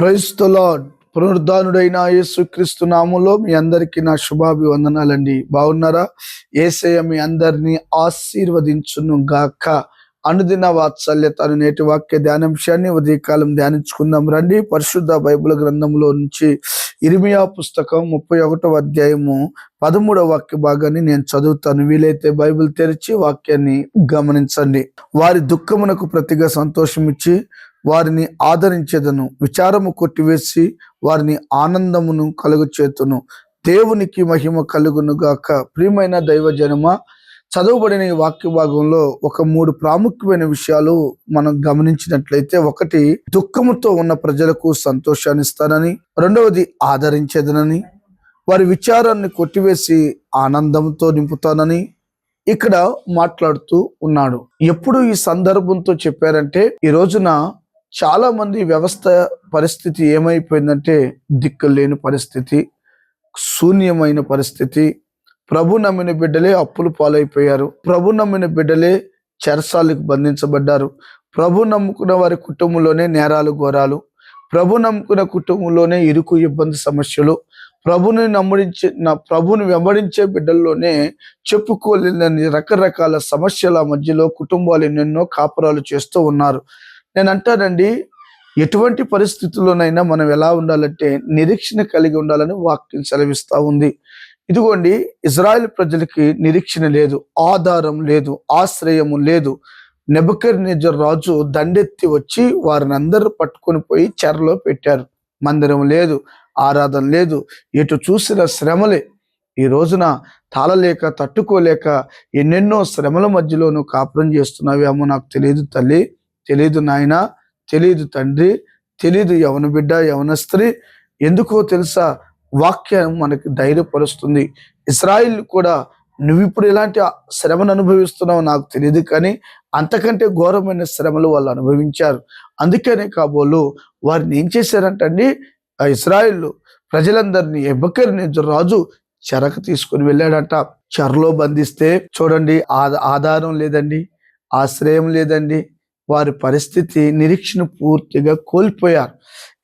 క్రైస్తలాడ్ పునరుద్ధానుడైన యేసుక్రీస్తు నామంలో మీ అందరికీ నా శుభాభివందనాలండి. బాగున్నారా? ఏసయ మీ అందరినీ ఆశీర్వదించును గాక. అనుదిన వాత్సల్యత అను నేటి వాక్య ధ్యానాంశాన్ని ఉదయకాలం ధ్యానించుకుందాం. రండి పరిశుద్ధ బైబిల్ గ్రంథంలో నుంచి ఇరిమియా పుస్తకం ముప్పై ఒకటవ అధ్యాయము పదమూడవ వాక్య భాగాన్ని నేను చదువుతాను. వీలైతే బైబిల్ తెరిచి వాక్యాన్ని గమనించండి. వారి దుఃఖమునకు ప్రతిగా సంతోషం ఇచ్చి వారిని ఆదరించేదను. విచారము కొట్టివేసి వారిని ఆనందమును కలుగు చేతును దేవునికి మహిమ కలుగును గాక ప్రియమైన దైవ జనమ చదవబడిన ఈ వాక్య భాగంలో ఒక మూడు ప్రాముఖ్యమైన విషయాలు మనం గమనించినట్లయితే ఒకటి దుఃఖముతో ఉన్న ప్రజలకు సంతోషాన్ని ఇస్తానని రెండవది ఆదరించేదనని వారి విచారాన్ని కొట్టివేసి ఆనందంతో నింపుతానని ఇక్కడ మాట్లాడుతూ ఉన్నాడు. ఎప్పుడు ఈ సందర్భంతో చెప్పారంటే ఈ రోజున చాలా మంది వ్యవస్థ పరిస్థితి ఏమైపోయిందంటే దిక్కు లేని పరిస్థితి శూన్యమైన పరిస్థితి ప్రభు నమ్మిన బిడ్డలే అప్పులు పాలైపోయారు. ప్రభు నమ్మిన బిడ్డలే చెరసాలకు బంధించబడ్డారు. ప్రభు నమ్ముకున్న వారి కుటుంబంలోనే నేరాలు ఘోరాలు. ప్రభు నమ్ముకున్న కుటుంబంలోనే ఇరుకు ఇబ్బంది సమస్యలు. ప్రభుని నమ్మడించే నా ప్రభుని వెంబడించే బిడ్డల్లోనే చెప్పుకోలేని రకరకాల సమస్యల మధ్యలో కుటుంబాలు ఎన్నెన్నో కాపురాలు చేస్తూ ఉన్నారు. నేను అంటానండి ఎటువంటి పరిస్థితుల్లోనైనా మనం ఎలా ఉండాలంటే నిరీక్షణ కలిగి ఉండాలని వాక్యం సెలవిస్తూ ఉంది. ఇదిగోండి ఇజ్రాయెల్ ప్రజలకి నిరీక్షణ లేదు ఆధారం లేదు ఆశ్రయము లేదు. నెబకర్ నిజర్ రాజు దండెత్తి వచ్చి వారిని అందరూ పట్టుకొని పోయి చెరలో పెట్టారు. మందిరం లేదు ఆరాధన లేదు. ఎటు చూసిన శ్రమలే. ఈ రోజున తాళలేక తట్టుకోలేక ఎన్నెన్నో శ్రమల మధ్యలోనూ కాపురం చేస్తున్నావేమో నాకు తెలియదు తల్లి. తెలియదు నాయన తెలియదు తండ్రి. తెలియదు యవన బిడ్డ యవన స్త్రీ. ఎందుకో తెలుసా? వాక్యం మనకి ధైర్యపరుస్తుంది. ఇస్రాయిల్ కూడా నువ్వు ఇప్పుడు ఎలాంటి శ్రమను అనుభవిస్తున్నావో నాకు తెలియదు కానీ అంతకంటే ఘోరమైన శ్రమలు వాళ్ళు అనుభవించారు. అందుకనే కాబోలు వారిని ఏం చేశారంటండి ఆ ఇస్రాయిల్ ప్రజలందరినీ ఎబ్బకరిని రాజు చెరకు తీసుకుని వెళ్ళాడంట. చెరలో బంధిస్తే చూడండి ఆధారం లేదండి ఆశ్రయం లేదండి. వారి పరిస్థితి నిరీక్షణ పూర్తిగా కోల్పోయారు.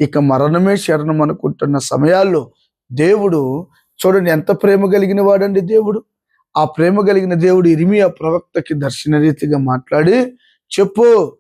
ఇక మరణమే శరణం అనుకుంటున్న సమయాల్లో దేవుడు చూడండి ఎంత ప్రేమ కలిగిన వాడండి దేవుడు. ఆ ప్రేమ కలిగిన దేవుడు ఇరిమియా ప్రవక్తకి దర్శన రీతిగా మాట్లాడి చెప్పు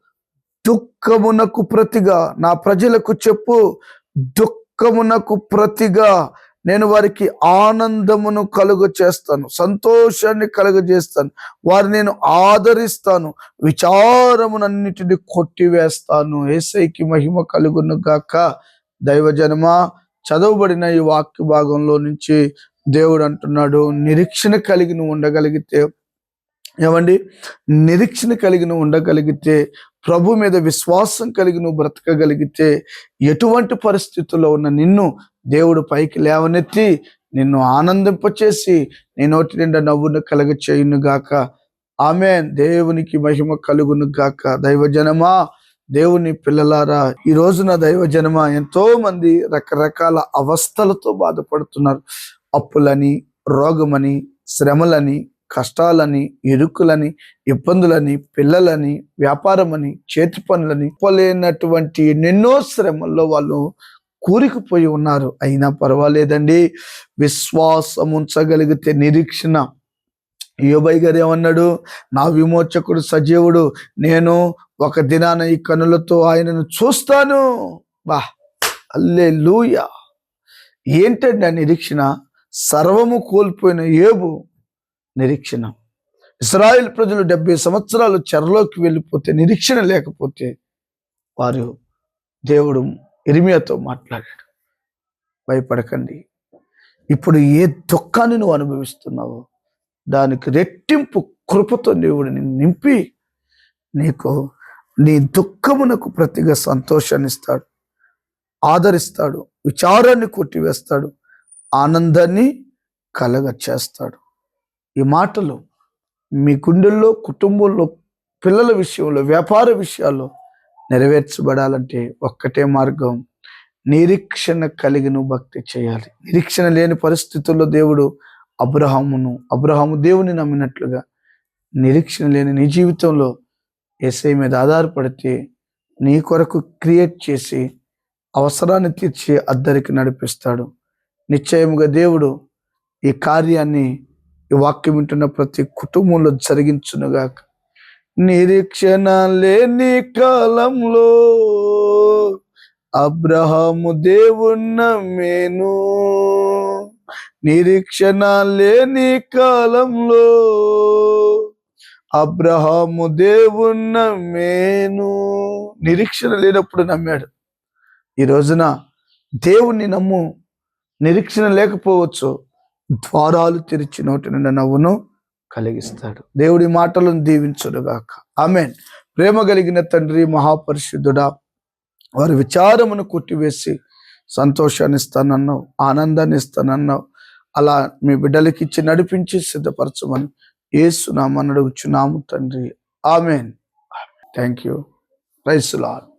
దుఃఖమునకు ప్రతిగా నా ప్రజలకు చెప్పు దుఃఖమునకు ప్రతిగా నేను వారికి ఆనందమును కలుగ చేస్తాను సంతోషాన్ని కలుగజేస్తాను వారిని నేను ఆదరిస్తాను విచారమునన్నిటిని కొట్టివేస్తాను. ఏసైకి మహిమ కలుగును గాక దైవజనమా చదవబడిన ఈ వాక్య భాగంలో నుంచి దేవుడు అంటున్నాడు నిరీక్షణ కలిగి నువ్వు ఉండగలిగితే ఏమండి? నిరీక్షణ కలిగి నువ్వు ఉండగలిగితే ప్రభు మీద విశ్వాసం కలిగి నువ్వు బ్రతకగలిగితే ఎటువంటి పరిస్థితుల్లో ఉన్న నిన్ను దేవుడు పైకి లేవనెత్తి నిన్ను ఆనందింపచేసి నీ నోటి నిండా నవ్వును కలగ చేయును గాక ఆమె దేవునికి మహిమ కలుగును గాక దైవజనమా దేవుని పిల్లలారా ఈ రోజున దైవజనమా ఎంతో మంది రకరకాల అవస్థలతో బాధపడుతున్నారు. అప్పులని రోగమని శ్రమలని కష్టాలని ఇరుకులని ఇబ్బందులని పిల్లలని వ్యాపారమని చేతి పనులని పోలేనటువంటి ఎన్నెన్నో శ్రమల్లో వాళ్ళు కూరికిపోయి ఉన్నారు. అయినా పర్వాలేదండి. విశ్వాసం ఉంచగలిగితే నిరీక్షణ యోబై గారు ఏమన్నాడు? నా విమోచకుడు సజీవుడు నేను ఒక దినాన ఈ కనులతో ఆయనను చూస్తాను. బా అల్లే లూయ ఏంటండి ఆ నిరీక్షణ? సర్వము కోల్పోయిన ఏబు నిరీక్షణ. ఇస్రాయిల్ ప్రజలు డెబ్బై సంవత్సరాలు చెరలోకి వెళ్ళిపోతే నిరీక్షణ లేకపోతే వారు దేవుడు ఇరిమియాతో మాట్లాడాడు. భయపడకండి. ఇప్పుడు ఏ దుఃఖాన్ని నువ్వు అనుభవిస్తున్నావో దానికి రెట్టింపు కృపతో దేవుడిని నింపి నీకు నీ దుఃఖమునకు ప్రతిగా సంతోషాన్ని ఇస్తాడు ఆదరిస్తాడు విచారాన్ని కొట్టివేస్తాడు ఆనందాన్ని కలగ చేస్తాడు. ఈ మాటలు మీ గుండెల్లో కుటుంబంలో పిల్లల విషయంలో వ్యాపార విషయాల్లో నెరవేర్చబడాలంటే ఒక్కటే మార్గం నిరీక్షణ కలిగి నువ్వు భక్తి చేయాలి. నిరీక్షణ లేని పరిస్థితుల్లో దేవుడు అబ్రహామును అబ్రహాము దేవుని నమ్మినట్లుగా నిరీక్షణ లేని నీ జీవితంలో ఎస్ఐ మీద ఆధారపడితే నీ కొరకు క్రియేట్ చేసి అవసరాన్ని తీర్చి అద్దరికి నడిపిస్తాడు. నిశ్చయముగా దేవుడు ఈ కార్యాన్ని ఈ వాక్యం వింటున్న ప్రతి కుటుంబంలో జరిగించునుగాక. నిరీక్షణ లేని కాలంలో అబ్రహాము దేవున్న మేను నిరీక్షణ లేని కాలంలో అబ్రహాము దేవున్న నమ్మేను. నిరీక్షణ లేనప్పుడు నమ్మాడు. ఈ రోజున దేవుణ్ణి నమ్ము నిరీక్షణ లేకపోవచ్చు ద్వారాలు తెరిచి నోటి నిండా నవ్వును కలిగిస్తాడు. దేవుడి మాటలను దీవించుడుగాక ఆమెన్. ప్రేమ కలిగిన తండ్రి మహాపరిశుద్ధుడా వారి విచారమును కొట్టివేసి సంతోషాన్ని ఇస్తానన్నావు ఆనందాన్ని ఇస్తానన్నావు అలా మీ బిడ్డలకి ఇచ్చి నడిపించి సిద్ధపరచమని ఏసునామని అడుగుచున్నాము తండ్రి. Amen. Thank you. Rice lord